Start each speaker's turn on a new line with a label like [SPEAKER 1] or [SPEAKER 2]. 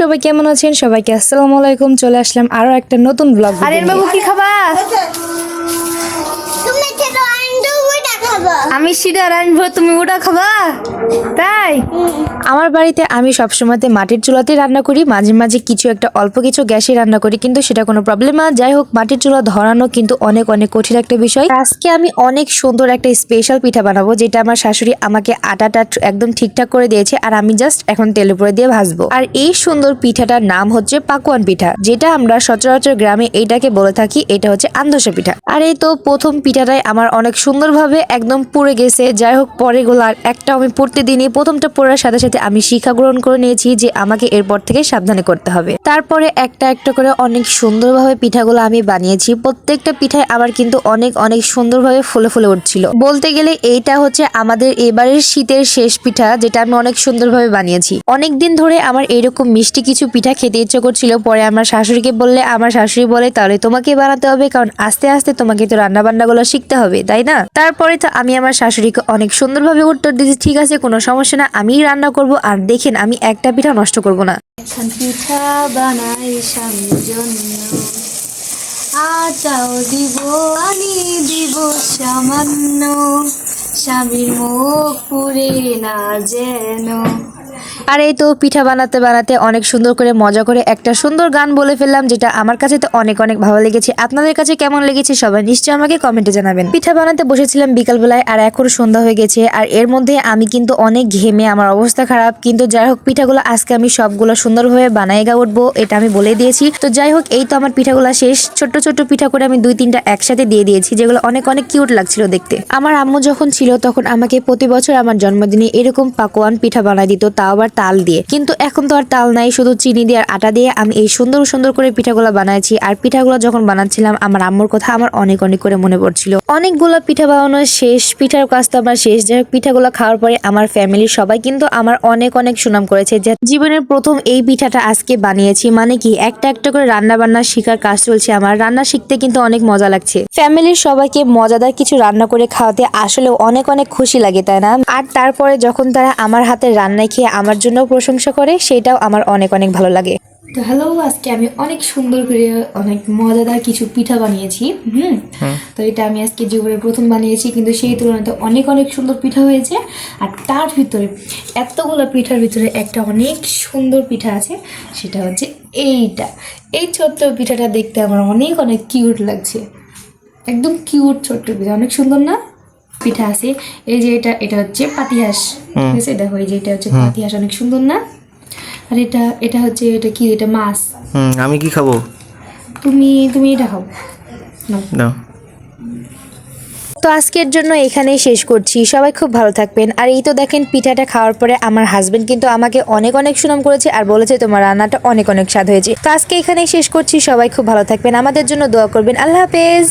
[SPEAKER 1] সবাই কেমন আছেন? সবাইকে আসসালামু আলাইকুম। চলে আসলাম আরও একটা নতুন ব্লগ
[SPEAKER 2] আরেন বাবু কি খাবা?
[SPEAKER 3] তুমি ছোট আন্ডু ওটা খাব।
[SPEAKER 2] আমি সিডার আনব তুমি ওটা খাবা? তাই?
[SPEAKER 1] আমার বাড়িতে আমি সবসময়তে মাটির চুলাতে রান্না করি। মাঝে মাঝে কিছু একটা, অল্প কিছু গ্যাসে রান্না করি, কিন্তু সেটা কোনো প্রবলেম না। যাই হোক, মাটির চুলা ধরানো কিন্তু অনেক অনেক কঠিন একটা বিষয়। আজকে আমি অনেক সুন্দর একটা স্পেশাল পিঠা বানাবো, যেটা আমার শাশুড়ি আমাকে আটাটা একদম ঠিকঠাক করে দিয়েছে, আর আমি জাস্ট এখন তেলের উপরে দিয়ে ভাজবো। আর এই সুন্দর পিঠাটার নাম হচ্ছে পাকুয়ান পিঠা, যেটা আমরা সচরাচর গ্রামে এইটাকে বলে থাকি, এটা হচ্ছে আন্দোসা পিঠা। আর এই তো প্রথম পিঠাটাই আমার অনেক সুন্দরভাবে একদম পুড়ে গেছে। যাই হোক, পরে গুলো আর একটা আমি পড়তে দিইনি। প্রথমটা পড়ার সাথে সাথে আমি শিক্ষা গ্রহণ করে নিয়েছি যে আমাকে এরপর থেকে সাবধানে করতে হবে। তারপরে একটা একটা করে অনেক সুন্দরভাবে পিঠাগুলো আমি বানিয়েছি। প্রত্যেকটা পিঠায় আমার কিন্তু অনেক অনেক সুন্দরভাবে ফুলে ফুলে উঠছিল। বলতে গেলে এইটা হচ্ছে আমাদের এবারের শীতের শেষ পিঠা, যেটা আমি অনেক সুন্দরভাবে বানিয়েছি। অনেক দিন ধরে আমার এইরকম মিষ্টি কিছু পিঠা খেতে ইচ্ছে করছিল। পরে আমার শাশুড়িকে বললে, আমার শাশুড়ি বলে, তাহলে তোমাকে বানাতে হবে, কারণ আস্তে আস্তে তোমাকে তো রান্না বান্নাগুলো শিখতে হবে, তাই না? তারপরে তো আমি আমার শাশুড়িকে অনেক সুন্দরভাবে উত্তর দিয়েছি, ঠিক আছে, কোনো সমস্যা না। আমিই রান্না করব আর দেখেন আমি একটা পিঠা নষ্ট করব না।
[SPEAKER 2] পিঠা বানাই স্বামীর জন্য সামান্য। স্বামীর মুখ পুরে না যেন।
[SPEAKER 1] আর এই তো পিঠা বানাতে বানাতে অনেক সুন্দর করে মজা করে একটা সুন্দর গান বলে ফেললাম, যেটা আমার কাছে তো অনেক অনেক ভালো লেগেছে। আপনাদের কাছে কেমন লেগেছে সবাই নিশ্চয়ই আমাকে কমেন্টে জানাবেন। পিঠা বানাতে বসেছিলাম বিকালবেলায় আর এখন সন্ধ্যা হয়ে গেছে আর এর মধ্যে আমি কিন্তু অনেক ঘেমে আমার অবস্থা খারাপ। কিন্তু যাই হোক, পিঠাগুলো আজকে আমি সবগুলো সুন্দরভাবে বানাই গা উঠবো, এটা আমি বলে দিয়েছি। তো যাই হোক, এই তো আমার পিঠাগুলো শেষ। ছোট্ট ছোট্ট পিঠা করে আমি দুই তিনটা একসাথে দিয়ে দিয়েছি, যেগুলো অনেক অনেক কিউট লাগছিল দেখতে। আমার আম্মু যখন ছিল তখন আমাকে প্রতি বছর আমার জন্মদিনে এরকম পাকোয়ান পিঠা বানাই দিত তাও আবার তাল দিয়ে। কিন্তু এখন তো আর তাল নাই, শুধু চিনি দিয়ে আর আটা দিয়ে আমি এই সুন্দর সুন্দর করে পিঠাগুলো বানাইছি। আর পিঠাগুলো যখন বানাচ্ছিলাম, আমার আম্মুর কথা আমার অনেক অনেক করে মনে পড়ছিল। অনেকগুলো পিঠা বানানোর শেষ, পিঠার কাজ তো আমার শেষ। যাই পিঠাগুলো খাওয়ার পরে আমার ফ্যামিলির সবাই কিন্তু আমার অনেক অনেক সুনাম করেছে যে জীবনের প্রথম এই পিঠাটা আজকে বানিয়েছি। মানে কি, একটা একটা করে রান্না বান্না শেখার কাজ চলছে আমার। রান্না শিখতে কিন্তু অনেক মজা লাগছে। ফ্যামিলির সবাইকে মজাদার কিছু রান্না করে খাওয়াতে আসলে অনেক অনেক খুশি লাগে, তাই না? আর তারপরে যখন তারা আমার হাতের রান্নায় খেয়ে আমার জন্য প্রশংসা করে সেটাও আমার অনেক অনেক ভালো লাগে।
[SPEAKER 2] তো হ্যালো আজকে আমি অনেক সুন্দর করে অনেক মজাদার কিছু পিঠা বানিয়েছি হুম? তো এটা আমি আজকে জীবনে প্রথম বানিয়েছি কিন্তু সেই তুলনাতে অনেক অনেক সুন্দর পিঠা হয়েছে। আর তার ভিতরে এতগুলো পিঠার ভিতরে একটা অনেক সুন্দর পিঠা আছে সেটা হচ্ছে এইটা। এই ছোট্ট পিঠাটা দেখতে আমার অনেক অনেক কিউট লাগছে। একদম কিউট ছোট্ট পিঠা অনেক সুন্দর না? পিঠা আছে। এই যে এটা এটা হচ্ছে পাতিহাঁস। ঠিক আছে? দেখো এই যে এটা হচ্ছে পাতিহাঁস অনেক সুন্দর না? আর এটা এটা হচ্ছে এটা কি? এটা মাছ।
[SPEAKER 4] হুম আমি কি খাব?
[SPEAKER 2] তুমি তুমি এটা খাও।
[SPEAKER 4] দাও
[SPEAKER 1] তো আজকের জন্য এখানেই শেষ করছি। সবাই খুব ভালো থাকবেন। আর এই তো দেখেন পিঠাটা খাওয়ার পরে আমার হাজবেন্ড কিন্তু আমাকে অনেক অনেক সুনাম করেছে আর বলেছে তোমার রান্নাটা অনেক অনেক স্বাদ হয়েছে। তো আজকে এখানেই শেষ করছি। সবাই খুব ভালো থাকবেন। আমাদের জন্য দোয়া করবেন। আল্লাহ হাফেজ।